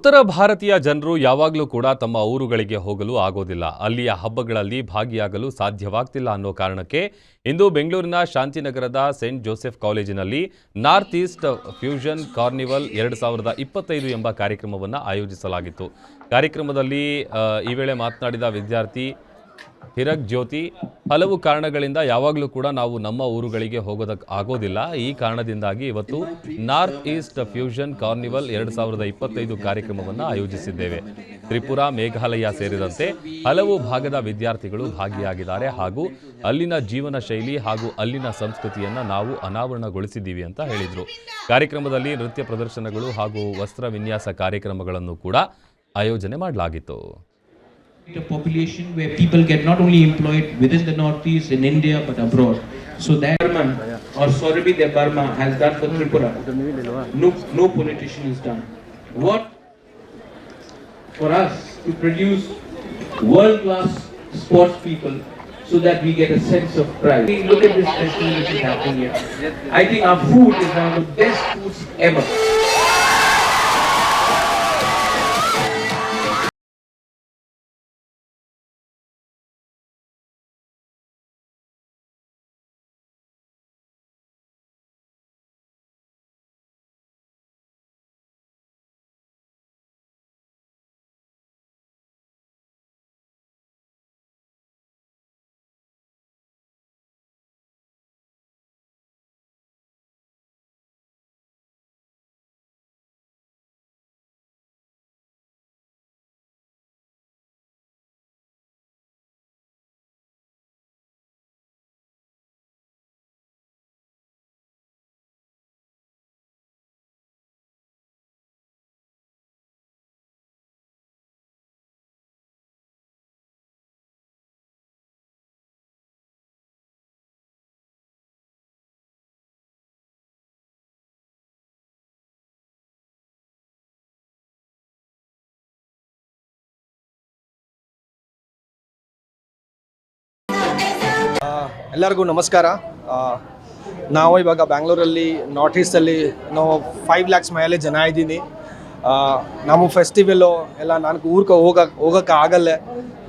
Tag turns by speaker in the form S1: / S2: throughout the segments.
S1: ಉತ್ತರ ಭಾರತೀಯ ಜನರು ಯಾವಾಗಲೂ ಕೂಡ ತಮ್ಮ ಊರುಗಳಿಗೆ ಹೋಗಲು ಆಗೋದಿಲ್ಲ. ಅಲ್ಲಿಯ ಹಬ್ಬಗಳಲ್ಲಿ ಭಾಗಿಯಾಗಲು ಸಾಧ್ಯವಾಗ್ತಿಲ್ಲ ಅನ್ನೋ ಕಾರಣಕ್ಕೆ ಇಂದು ಬೆಂಗಳೂರಿನ ಶಾಂತಿನಗರದ ಸೆಂಟ್ ಜೋಸೆಫ್ ಕಾಲೇಜಿನಲ್ಲಿ ನಾರ್ತ್ ಈಸ್ಟ್ ಫ್ಯೂಷನ್ ಕಾರ್ನಿವಲ್ ಎರಡು ಸಾವಿರದ ಇಪ್ಪತ್ತೈದು ಎಂಬ ಕಾರ್ಯಕ್ರಮವನ್ನು ಆಯೋಜಿಸಲಾಗಿತ್ತು. ಕಾರ್ಯಕ್ರಮದಲ್ಲಿ ಈ ವೇಳೆ ಮಾತನಾಡಿದ ವಿದ್ಯಾರ್ಥಿ ಹಿರಕ್ ಜ್ಯೋತಿ, ಹಲವು ಕಾರಣಗಳಿಂದ ಯಾವಾಗಲೂ ಕೂಡ ನಾವು ನಮ್ಮ ಊರುಗಳಿಗೆ ಹೋಗೋದಕ್ಕೆ ಆಗೋದಿಲ್ಲ. ಈ ಕಾರಣದಿಂದಾಗಿ ಇವತ್ತು ನಾರ್ತ್ ಈಸ್ಟ್ ಫ್ಯೂಷನ್ ಕಾರ್ನಿವಲ್ ಎರಡು ಸಾವಿರದ ಇಪ್ಪತ್ತೈದು ಕಾರ್ಯಕ್ರಮವನ್ನು ಆಯೋಜಿಸಿದ್ದೇವೆ. ತ್ರಿಪುರ, ಮೇಘಾಲಯ ಸೇರಿದಂತೆ ಹಲವು ಭಾಗದ ವಿದ್ಯಾರ್ಥಿಗಳು ಭಾಗಿಯಾಗಿದ್ದಾರೆ ಹಾಗೂ ಅಲ್ಲಿನ ಜೀವನ ಶೈಲಿ ಹಾಗೂ ಅಲ್ಲಿನ ಸಂಸ್ಕೃತಿಯನ್ನು ನಾವು ಅನಾವರಣಗೊಳಿಸಿದ್ದೀವಿ ಅಂತ ಹೇಳಿದರು. ಕಾರ್ಯಕ್ರಮದಲ್ಲಿ ನೃತ್ಯ ಪ್ರದರ್ಶನಗಳು ಹಾಗೂ ವಸ್ತ್ರ ವಿನ್ಯಾಸ ಕಾರ್ಯಕ್ರಮಗಳನ್ನು ಕೂಡ ಆಯೋಜನೆ ಮಾಡಲಾಗಿತ್ತು.
S2: A population where people get not only employed within the northeast in India but abroad. So that Burman or Sorbi de Burma has done for Tripura. No, no politician has done. What for us to produce world-class sports people so that we get a sense of pride. Look at this festival which is happening here. I think our food is one of the best foods ever.
S3: ಎಲ್ಲರಿಗೂ ನಮಸ್ಕಾರ. ನಾವು ಇವಾಗ ಬ್ಯಾಂಗ್ಳೂರಲ್ಲಿ, north ಈಸ್ಟಲ್ಲಿ ನಾವು five lakhs ಮೇಲೆ ಜನ ಇದ್ದೀನಿ. ನಾವು ಫೆಸ್ಟಿವಲ್ಲು ಎಲ್ಲ ನನಗೆ ಊರ್ಗೆ ಹೋಗ, ಹೋಗೋಕ್ಕೆ ಆಗಲ್ಲ.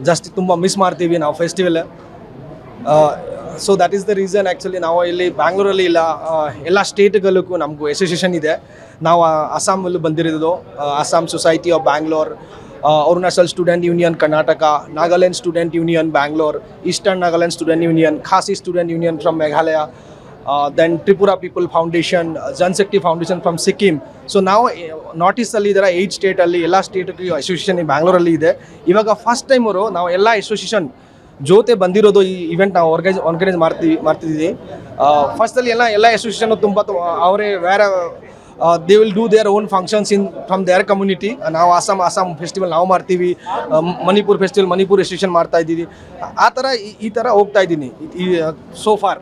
S3: ಜಸ್ಟ್ ತುಂಬ ಮಿಸ್ ಮಾಡ್ತೀವಿ ನಾವು festival so that is the reason actually ನಾವು ಇಲ್ಲಿ ಬ್ಯಾಂಗ್ಳೂರಲ್ಲಿ ಇಲ್ಲ ಎಲ್ಲ ಸ್ಟೇಟ್ಗಳಿಗೂ ನಮಗೂ ಅಸೋಸಿಯೇಷನ್ ಇದೆ. ನಾವು ಅಸ್ಸಾಮಲ್ಲೂ ಬಂದಿರೋದು. Assam society of Bangalore Arunachal student union Karnataka Nagaland student union Bangalore eastern Nagaland student union Khasi student union from Meghalaya then Tripura people foundation Janashakti foundation from Sikkim so ನಾವು north ಈಸ್ಟಲ್ಲಿ ಇದರ eight ಸ್ಟೇಟಲ್ಲಿ ಎಲ್ಲ ಸ್ಟೇಟ್ಗೂ association ಬ್ಯಾಂಗ್ಳೂರಲ್ಲಿ ಇದೆ. ಇವಾಗ first time ಅವರು ನಾವು ಎಲ್ಲ ಅಸೋಸಿಯೇಷನ್ ಜೊತೆ ಬಂದಿರೋದು ಈ ಇವೆಂಟ್ ನಾವು ಆರ್ಗನೈಸ್ ಆರ್ಗನೈಸ್ ಮಾಡ್ತೀವಿ ಮಾಡ್ತಿದ್ದೀವಿ ಫಸ್ಟಲ್ಲಿ ಎಲ್ಲ ಎಲ್ಲ ಅಸೋಸಿಯೇಷನ್ ತುಂಬ ಅವರೇ ಬೇರೆ they will do their own functions in from their community ನಾವು ಅಸ್ಸಾಂ ಅಸ್ಸಾಂ ಫೆಸ್ಟಿವಲ್ ನಾವು ಮಾಡ್ತೀವಿ. ಮಣಿಪುರ್ ಫೆಸ್ಟಿವಲ್ ಮಣಿಪುರ್ ಅಸೋಸಿಯೇಷನ್ ಮಾಡ್ತಾ ಇದ್ದೀವಿ. ಆ ಥರ ಈ- ಥರ ಹೋಗ್ತಾ ಇದ್ದೀನಿ. So for